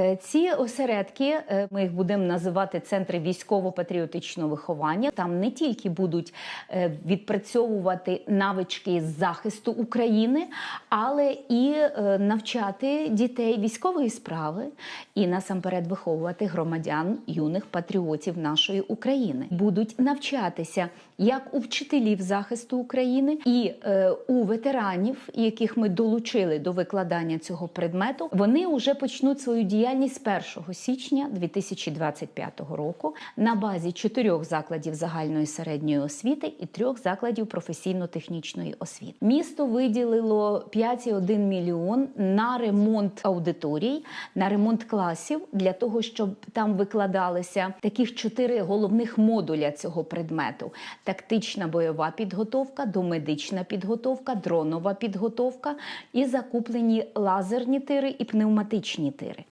Е, Ці осередки е, ми їх будемо називати центри військово-патріотичного виховання. Там не тільки будуть е, відпрацьовувати навички захисту України, але і навчати дітей військової справи і насамперед виховувати громадян юних патріотів нашої України. Будуть навчатися як у вчителів захисту України і у ветеранів, яких ми долучили до викладання цього предмету. Вони вже почнуть свою діяльність з 1 січня 2025 року на базі чотирьох закладів загальної середньої освіти і трьох закладів професійно-технічної освіти. Місто виділило 5,1 мільйон на ремонт аудиторій, на ремонт класів для того, щоб там викладалися таких чотири головних модуля цього предмету: тактична бойова підготовка, домедична підготовка, дронова підготовка і закуплені лазерні тири і пневматичні тири.